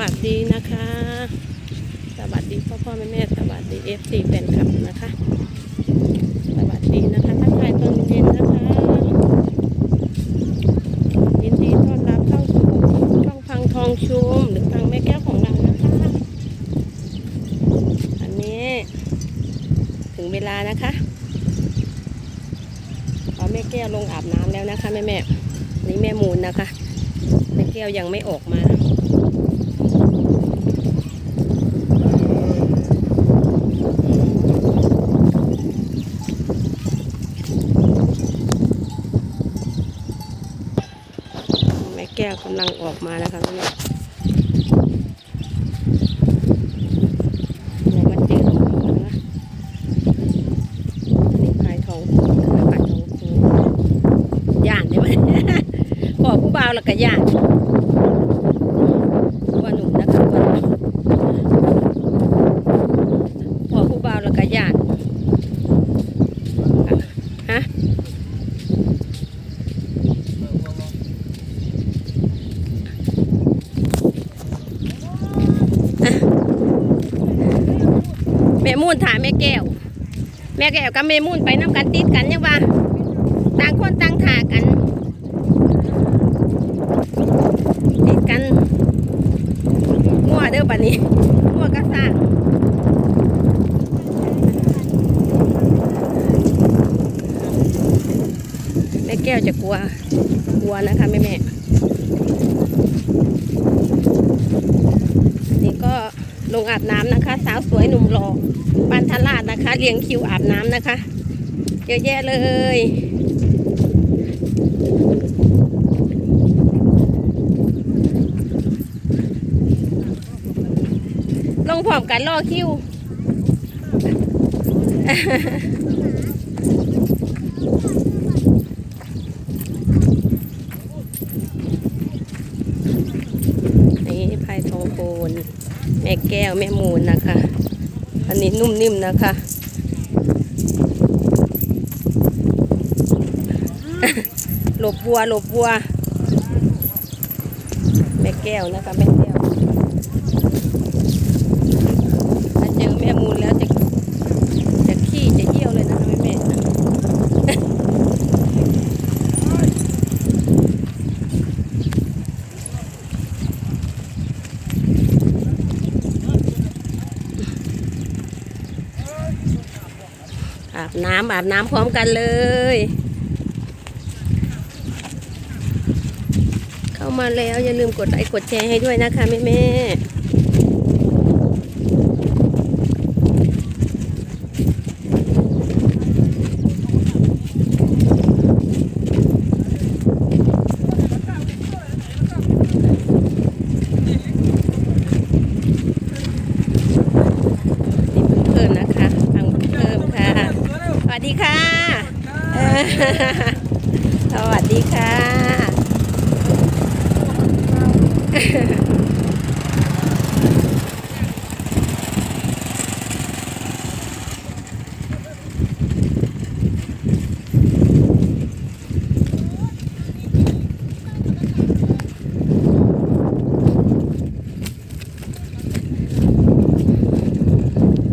วัสดีนะคะ สวัสดีพ่อพ่อแม่แม่สวัสดีเอฟซีแฟนคลับนะคะ สวัสดีนะคะทักทายตอนเย็นนะคะยินดีต้อนรับเข้าสู่ช่องพังทองชุมหรือพังแม่แก้วของเรานะคะ อันนี้ ถึงเวลานะคะพอแม่แก้วลงอาบน้ำแล้วนะคะแม่แม่นี่แม่มูลนะคะ แม่แก้วยังไม่ออกมา แม่แก้ วกำลังออกมานะคะแม่เรามาเจอกันนะคะอันนี้ขายทองคูนะคะขายทองคูย่านได้ไหมขอผู้บ่าวแล้วก็ย่านว่าหนุ่มนะคะว่าหนุ่มขอผู้บ่าวแล้วก็ย่านฮะ แม่มูนถามแม่แก้ว แม่แก้วกับแม่มูนไปน้ำกันติดกันยังว่าต่างคนต่างถากันติดกันมั่วเด้อบัดนี้มั่วก็สร้างแม่แก้วจะกลัวกลัวนะคะแม่แม่นี่ก็ ลงอาบน้ำนะคะ สาวสวยหนุ่มหล่อปันทลาดนะคะเลี้ยงคิวอาบน้ำนะคะ เยอะแยะเลยลงพร้อมกันรอคิว นี่พายทองโคน แม่แก้วแม่มูลนะคะ อันนี้นุ่มนิ่มนะคะ หลบวัวหลบวัว แม่แก้วนะคะแม่แก้วถ้าเจอแม่มูลแล้วจะจะขี้จะเยี่ยวเลยนะคะแม่แม่ อาบ น้ำอาบน้ำพร้อมกันเลย เข้ามาแล้วอย่าลืมกดไลค์กดแชร์ให้ด้วยนะคะแม่แม่นี่เพิ่มนะคะฟังเพิ่มค่ะ สวัสดีค่ะเออ สวัสดีค่ะ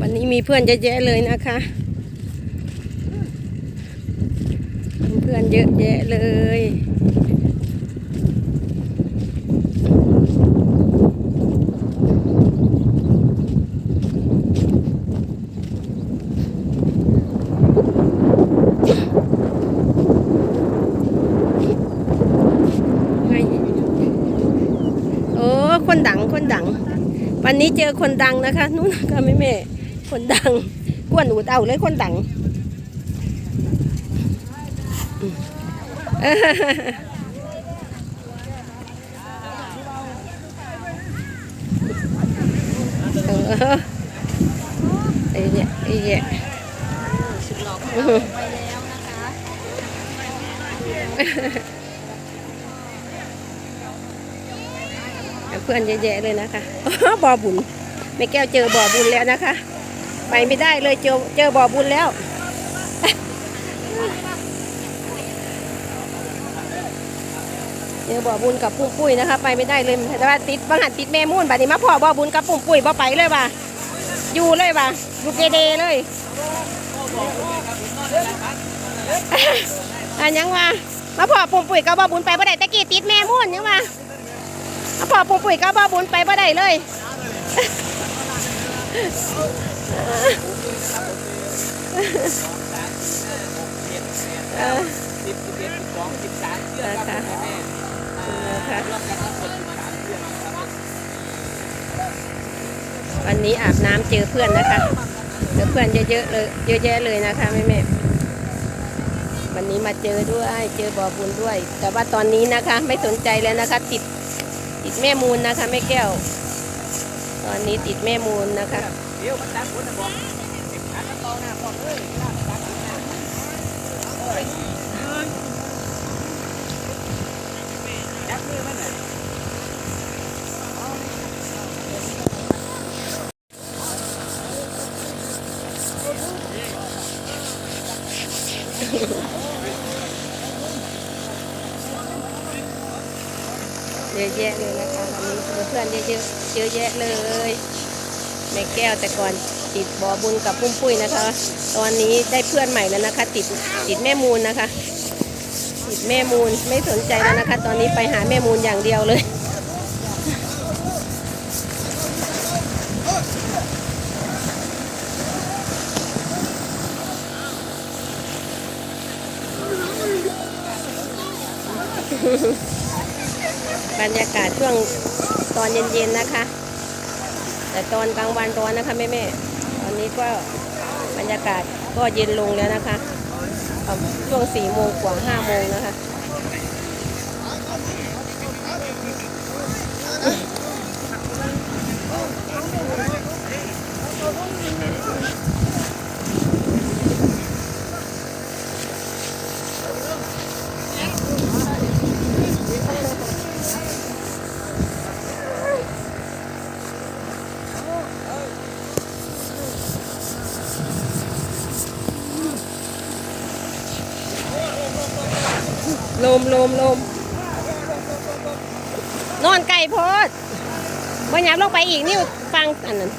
วันนี้มีเพื่อนเยอะแยะเลยนะคะ เยอะแยะเลยไม่โอ้คนดังคนดัง วันนี้เจอคนดังนะคะนู้นค่ะแม่แม่ คนดังกวนอูดเอาเลยคนดัง เออ ไอ้เนี่ยไอ้เนี่ยสุดหลอของอื้อเอไปแล้วนะคะเพื่อนเยอะแยะเลยนะคะบ่อบุญแม่แก้วเจอบ่อบุญแล้วนะคะ ไปไม่ได้เลยเจอเจอบ่อบุญแล้ว เเจอบ่อบุญกับปุ้มปุ้ยนะคะไปไม่ได้เลยแต่ว่าติดบางหันติดแม่มุ่นบัดนี้มาพ่อบ่อบุญกับปุ้มปุ้ยบ่ไปเลยว่ะอยู่เลยว่ะอยู่เกเดเลยอันยังว่ามาพ่อปุ้มปุ้ยกับบ่อบุญไปบ่ได้ตะกี้ติดแม่มุ่นยังว่ามาพ่อปุ้มปุ้ยกับบ่อบุญไปบ่ได้เลยเออสิบสิบเอ็ดสิบสองสิบสามเชื่อครับค่ะแม่ วันนี้อาบน้ำเจอเพื่อนนะคะเจอเพื่อนเยอะๆเลยเยอะแยะเลยนะคะแม่แม่วันนี้มาเจอด้วยเจอบ่อบุญด้วย แต่ว่าตอนนี้นะคะไม่สนใจแล้วนะคะ ติดติดแม่มูลนะคะแม่แก้ว ตอนนี้ติดแม่มูลนะคะเดี๋ยวมันตัดผลนะบอกเด็กขาตะตองหน้าพอเลยหน้าตัดหน้าเอ้ยจับมือมันหน่อย เยอะแยะเลยนะคะวันนี้เจอเพื่อน เยอะๆเยอะแยะเลยแม่แก้วแต่ก่อนติดบ่อบุญกับปุ้มปุ้ยนะคะ ตอนนี้ได้เพื่อนใหม่แล้วนะคะ ติดติดแม่มูลนะคะ ติดแม่มูลไม่สนใจแล้วนะคะ ตอนนี้ไปหาแม่มูลอย่างเดียวเลยบรรยากาศช่วง ตอนเย็นๆนะคะ แต่ตอนกลางวันร้อนนะคะแม่แม่ตอนนี้ก็บรรยากาศก็เย็นลงแล้วนะคะ ช่วงสี่โมงกว่าห้าโมงนะคะ มลมลมนอนไก่โพดว่ายับลงไปอีกนี่ฟังอันนั้น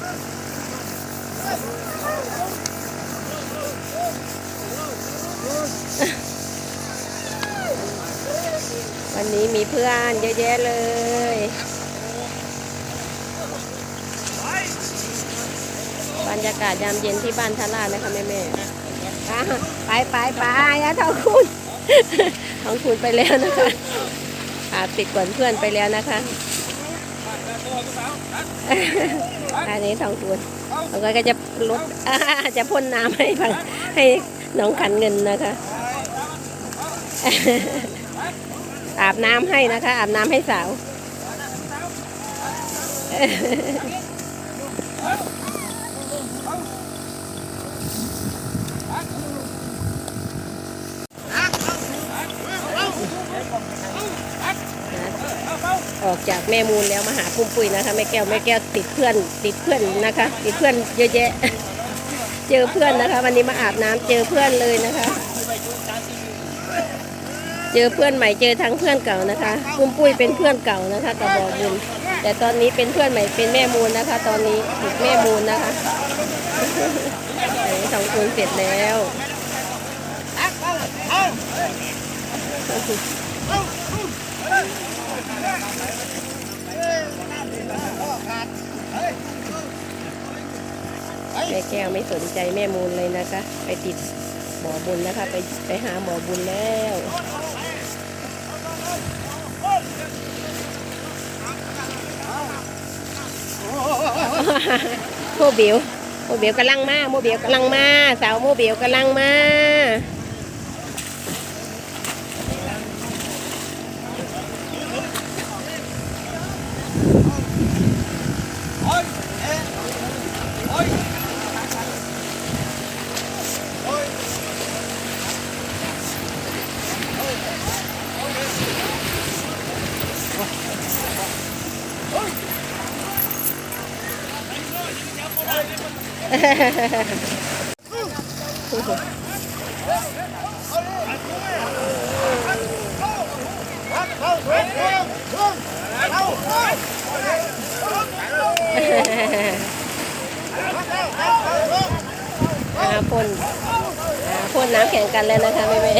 วันนี้มีเพื่อนเยอะแยะเลยบรรยากาศยามเย็นที่บ้านทารานะคะแม่แม่ไปไปไปอะทองคุณ ทองคุณไปแล้วนะคะอาติดก่อนเพื่อนไปแล้วนะคะ อันนี้ทองคุณแล้วก็จะลดจะพ่นน้ำให้ฟังให้น้องขันเงินนะคะ อาบน้ำให้นะคะ อาบน้ำให้สาว ออกจากแม่มูลแล้วมาหาปุ้มปุ้ยนะคะแม่แก้วแม่แก้วติดเพื่อนติดเพื่อนนะคะ ติดเพื่อนเยอะแยะ เจอเพื่อนนะคะ วันนี้มาอาบน้ำเจอเพื่อนเลยนะคะ เจอเพื่อนใหม่เจอทั้งเพื่อนเก่านะคะปุ้มปุ้ยเป็นเพื่อนเก่านะคะกับบอกบุญแต่ตอนนี้เป็นเพื่อนใหม่เป็นแม่มูลนะคะ ตอนนี้ติดแม่มูลนะคะสองคนเสร็จแล้ว แม่แก้วไม่สนใจแม่มูลเลยนะคะ ไปติดหมอบุญนะคะ ไปไปหาหมอบุญแล้วโมเบลโมเบลกำลังมาโมเบลกำลังมา สาวโมเบลกำลังมา เอา พ่นพ่นน้ำแข่งกันแล้วนะคะแม่แม่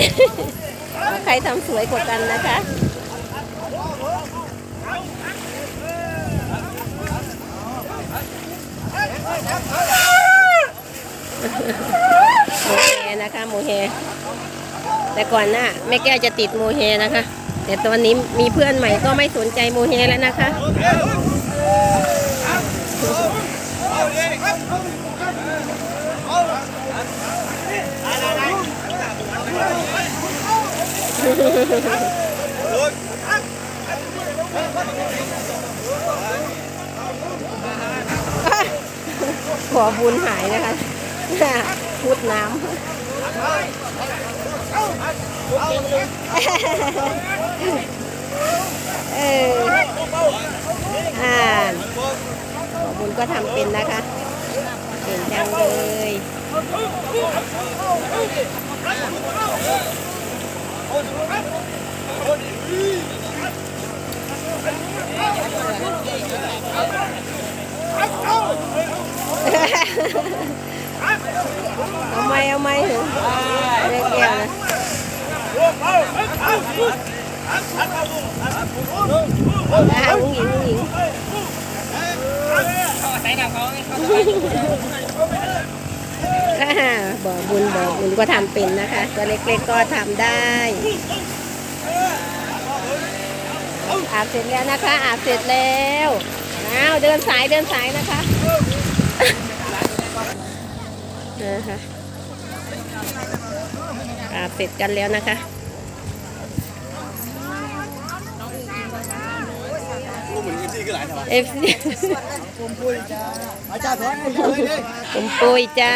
ใครทำสวยกว่ากันนะคะ โมเฮนะคะโมเฮแต่ก่อนหน้าแม่แก้วจะติดโมเฮนะคะ แต่ตอนนี้มีเพื่อนใหม่ก็ไม่สนใจโมเฮแล้วนะคะขอบุญหายนะคะ พูดน้ำเอออ่านขอบุญก็ทำเป็นนะคะเก่งจังเลยเอาไม่เอาไม่เถอะเรียกแก้วนะอ่าอุ้งหญิงอุ้งหญิง ใส่หนังเขาเขา อ่า บ่อบุญบ่อบุญก็ทำเป็นนะคะ ตัวเล็กๆก็ทำได้ อาบเสร็จแล้วนะคะ อาบเสร็จแล้วอ้าวเดินสายเดินสายนะคะนะคะอาบเสร็จกันแล้วนะคะ เอฟซีอาจารย์สอนเลยดิปุ่มปุยจ้า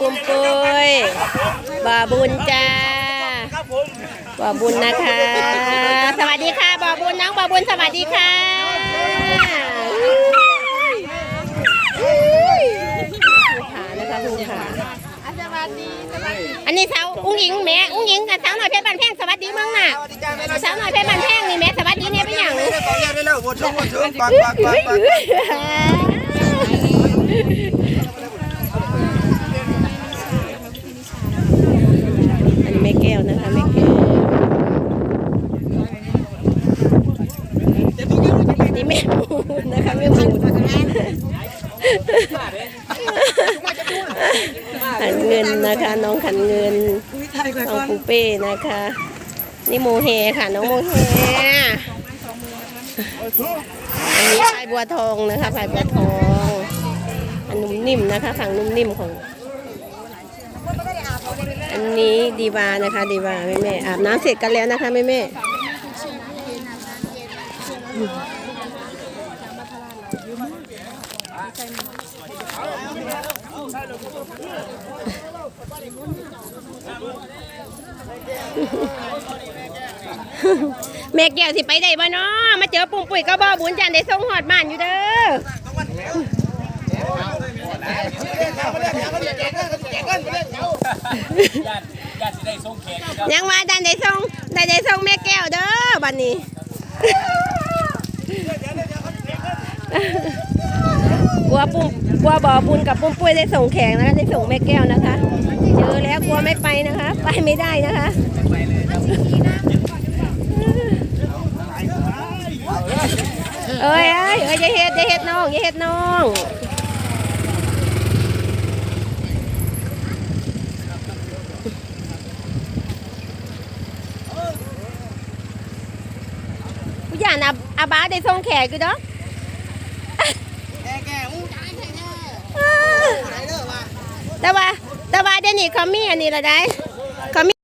ปุ่มปุยบ่อบุญจ้าบ่อบุญนะคะ สวัสดีค่ะบ่อบุญน้องบ่อบุญสวัสดีค่ะผู้ขานะคะผู้ขาอันนี้สาวอุ้งหญิงแม่อุ้งหญิงกับสาวหน่อยเพชรบันแพงสวัสดีมึงน่ะสาแม่สาวหน่อยเพชรบันแพงนี่แม่สวัสดีเนี่ย เป็นอย่างเร็วๆเร็วๆวนชมวนชมปักปักปักปักอันแม่แก้วนะคะแม่แก้วนนี้แม่บูนะคะแม่บูขันเงินนะคะ น้องขันเงินน้องปูเป้นะคะ นี่โมเฮค่ะ น้องโมเฮ อันนี้พายบัวทองนะคะพายบัวทองอันนุ่มนิ่มนะคะ ฝั่งนุ่มนิ่มของ อันนี้ดีวานะคะดีวาแม่แม่อาบน้ำเสร็จกันแล้วนะคะแม่แม่ แม่แก้วสิไปได้บ่เนาะมาเจอปุ่มปุ๋ยก็บ่บุญจันได้ส่งหอดบ้านอยู่เด้อยังมาดันได้ส่งได้ได้ส่งแม่แก้วเด้อบัดนี้กลัวปุ่มกลัวบ่อบุญกับปุ้มปุ้ยได้ส่งแขกนะคะได้ส่งแม่แก้วนะคะเจอแล้วกลัวไม่ไปนะคะ ไปไม่ได้นะคะ เอ้ยเอ้ยเอ้ยอย่าเฮ็ดอย่าเฮ็ดน้องอย่าเฮ็ดน้องผู้ใหญ่อาอาบ้าได้ส่งแขกอยู่เด้อแก่แก่อู้จ่ายแก่แก่ไหนเด้อมาแต่ว่าแต่ว่าเดี๋ยวนี้เขามีอันนี้ละได้เขามี